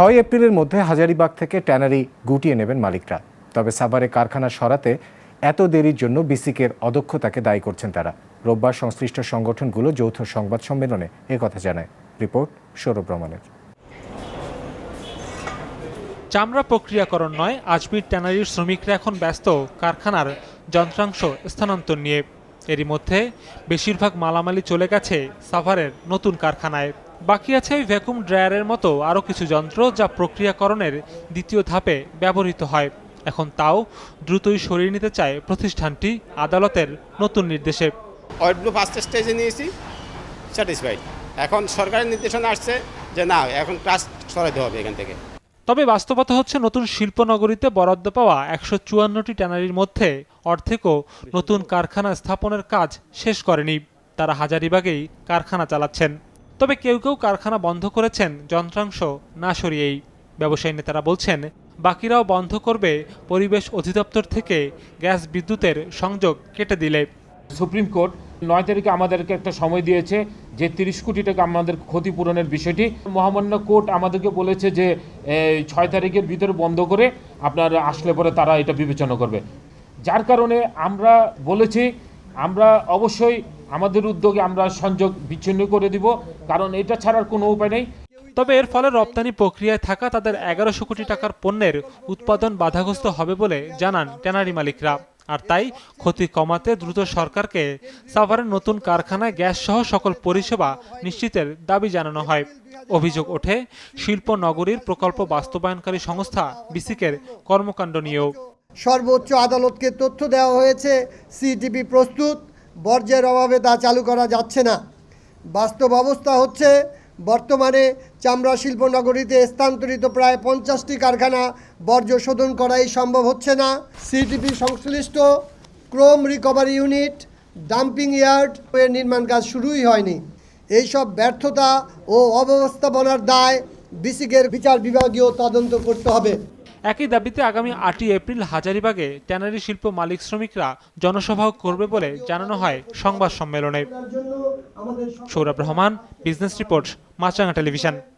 ছয় এপ্রিলের মধ্যে হাজারিবাগ থেকে ট্যানারি গুটিয়ে নেবেন মালিকরা। তবে সাভারে কারখানা সরাতে এত দেরির জন্য বিসিকের অদক্ষতাকে দায়ী করছেন তারা। রোববার সংশ্লিষ্ট সংগঠনগুলো যৌথ সংবাদ সম্মেলনে একথা জানায়। রিপোর্ট সৌরভ রহমানের চামড়া প্রক্রিয়াকরণ নয়, আজমির ট্যানারির শ্রমিকরা এখন ব্যস্ত কারখানার যন্ত্রাংশ স্থানান্তর নিয়ে। এরই মধ্যে বেশিরভাগ মালামালি চলে গেছে সাভারের নতুন কারখানায়। বাকি আছে ভ্যাকুম ড্রায়ারের মতো আরও কিছু যন্ত্র যা প্রক্রিয়াকরণের দ্বিতীয় ধাপে ব্যবহৃত হয়। এখন তাও দ্রুতই সরিয়ে নিতে চায় প্রতিষ্ঠানটি আদালতের নতুন নির্দেশে। অয়েলগুলো ফার্স্ট স্টেজে নিয়েছি স্যাটিসফাইড। এখন সরকারের নির্দেশনা আসছে যে না এখন ক্লাস সরাইতে হবে এখান থেকে। তবে বাস্তবতা হচ্ছে নতুন শিল্পনগরীতে বরাদ্দ পাওয়া একশো চুয়ান্নটি ট্যানারির মধ্যে অর্ধেকও নতুন কারখানা স্থাপনের কাজ শেষ করেনি। তারা হাজারিবাগেই কারখানা চালাচ্ছেন। তবে কেউ কেউ কারখানা বন্ধ করেছেন, যন্ত্রাংশ না সরিয়েই। ব্যবসায়ী নেতারা বলছেন, বাকিরাও বন্ধ করবে, পরিবেশ অধিদপ্তর থেকে গ্যাস বিদ্যুতের সংযোগ কেটে দিলে। সুপ্রিম কোর্ট নয় তারিখে আমাদেরকে একটা সময় দিয়েছে, যে তিরিশ কোটি টাকা আমাদের ক্ষতিপূরণের বিষয়টি। মহামান্য কোর্ট আমাদেরকে বলেছে যে ছয় তারিখের ভিতরে বন্ধ করে আপনার আসলে পরে তারা এটা বিবেচনা করবে। যার কারণে আমরা বলেছি আমরা অবশ্যই আমাদের উদ্যোগে আমরা সংযোগ বিচ্ছিন্ন করে দিব, কারণ এটা ছাড়ার কোনো উপায় নেই। তবে এর ফলে রপ্তানি প্রক্রিয়ায় থাকা তাদের এগারোশো কোটি টাকার পণ্যের উৎপাদন বাধাগ্রস্ত হবে বলে জানান ট্যানারি মালিকরা। আর তাই ক্ষতি কমাতে দ্রুত সরকারকে সাভারের নতুন কারখানায় গ্যাস সহ সকল পরিষেবা নিশ্চিতের দাবি জানানো হয়। অভিযোগ ওঠে শিল্প নগরীর প্রকল্প বাস্তবায়নকারী সংস্থা বিসিকের কর্মকাণ্ড নিয়েও। সর্বোচ্চ আদালতকে তথ্য দেওয়া হয়েছে সিটিপি প্রস্তুত, বর্জ্যের অভাবে তা চালু করা যাচ্ছে না। বাস্তব অবস্থা হচ্ছে, বর্তমানে চামড়া শিল্পনগরীতে স্থানান্তরিত প্রায় পঞ্চাশটি কারখানা বর্জ্য শোধন করাই সম্ভব হচ্ছে না। সিটিপি সংশ্লিষ্ট chrome recovery unit, dumping yard এর নির্মাণ কাজ শুরুই হয়নি। এইসব ব্যর্থতা ও অব্যবস্থাপনার দায় বিসিকের বিচার বিভাগীয় তদন্ত করতে হবে। একই দাবিতে আগামী আটই এপ্রিল হাজারিবাগে ট্যানারি শিল্প মালিক শ্রমিকরা জনসভাও করবে বলে জানানো হয় সংবাদ সম্মেলনে। Sourav Rahman business report Maasranga television